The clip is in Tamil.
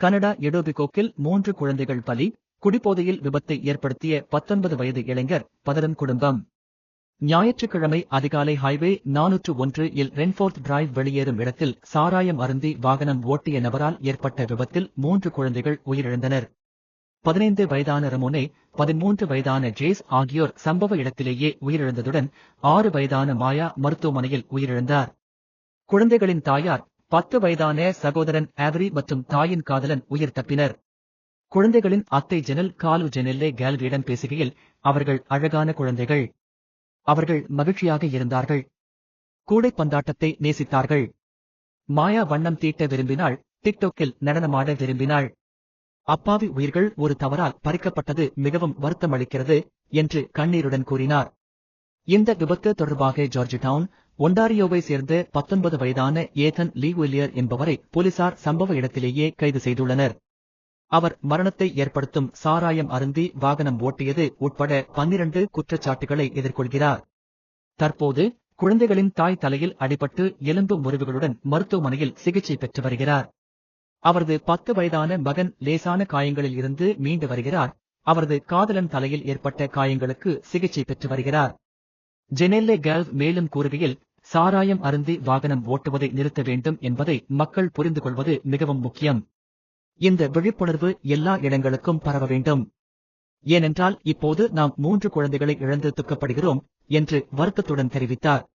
கனடா எடோபிகோக்கில் மூன்று குழந்தைகள் பலி குடிபோதையில் விபத்தை ஏற்படுத்திய பத்தொன்பது வயது இளைஞர் பதறும் குடும்பம். ஞாயிற்றுக்கிழமை அதிகாலை ஹைவே நானூற்று ஒன்று இல் ரென்ஃபோர்த் டிரைவ் வெளியேறும் இடத்தில் சாராயம் அருந்தி வாகனம் ஓட்டிய நபரால் ஏற்பட்ட விபத்தில் மூன்று குழந்தைகள் உயிரிழந்தனர். பதினைந்து வயதான ரமோனே பதிமூன்று வயதான ஜேஸ் ஆகியோர் சம்பவ இடத்திலேயே உயிரிழந்ததுடன் ஆறு வயதான மாயா மருத்துவமனையில் உயிரிழந்தார். குழந்தைகளின் தாயார் பத்து வயதான சகோதரன் ஆவரி மற்றும் தாயின் காதலன் உயிர் தப்பினர். குழந்தைகளின் அத்தை ஜெனல் காலு ஜெனெல்லே கேலரியிடம் பேசுகையில் அவர்கள் அழகான குழந்தைகள். அவர்கள் மகிழ்ச்சியாக இருந்தார்கள். கூடை பந்தாட்டத்தை நேசித்தார்கள். மாயா வண்ணம் தீட்ட விரும்பினாள் டிக்டோக்கில் நடனமாட விரும்பினாள். அப்பாவி உயிர்கள் ஒரு தவறால் பறிக்கப்பட்டது மிகவும் வருத்தமளிக்கிறது என்று கண்ணீருடன் கூறினார். இந்த விபத்து தொடர்பாக ஜார்ஜ் டவுன் ஒண்டாரியோவை சேர்ந்த பத்தொன்பது வயதான ஏதன் லீ வில்லியர் என்பவரை போலீசார் சம்பவ இடத்திலேயே கைது செய்துள்ளனர். அவர் மரணத்தை ஏற்படுத்தும் சாராயம் அருந்தி வாகனம் ஓட்டியது உட்பட பன்னிரண்டு குற்றச்சாட்டுகளை எதிர்கொள்கிறார். தற்போது குழந்தைகளின் தாய் தலையில் அடிபட்டு எலும்பு முறிவுகளுடன் மருத்துவமனையில் சிகிச்சை பெற்று வருகிறார். அவரது பத்து வயதான மகன் லேசான காயங்களில் இருந்து மீண்டு வருகிறார். அவரது காதலன் தலையில் ஏற்பட்ட காயங்களுக்கு சிகிச்சை பெற்று வருகிறார். ஜெனெல்லே கேல்வ் மேலும் கூறுகையில் சாராயம் அருந்தி வாகனம் ஓட்டுவதை நிறுத்த வேண்டும் என்பதை மக்கள் புரிந்து கொள்வது மிகவும் முக்கியம். இந்த விழிப்புணர்வு எல்லா இடங்களுக்கும் பரவ வேண்டும். ஏனென்றால் இப்போது நாம் மூன்று குழந்தைகளை இழந்து துக்கப்படுகிறோம் என்று வருத்தத்துடன் தெரிவித்தார்.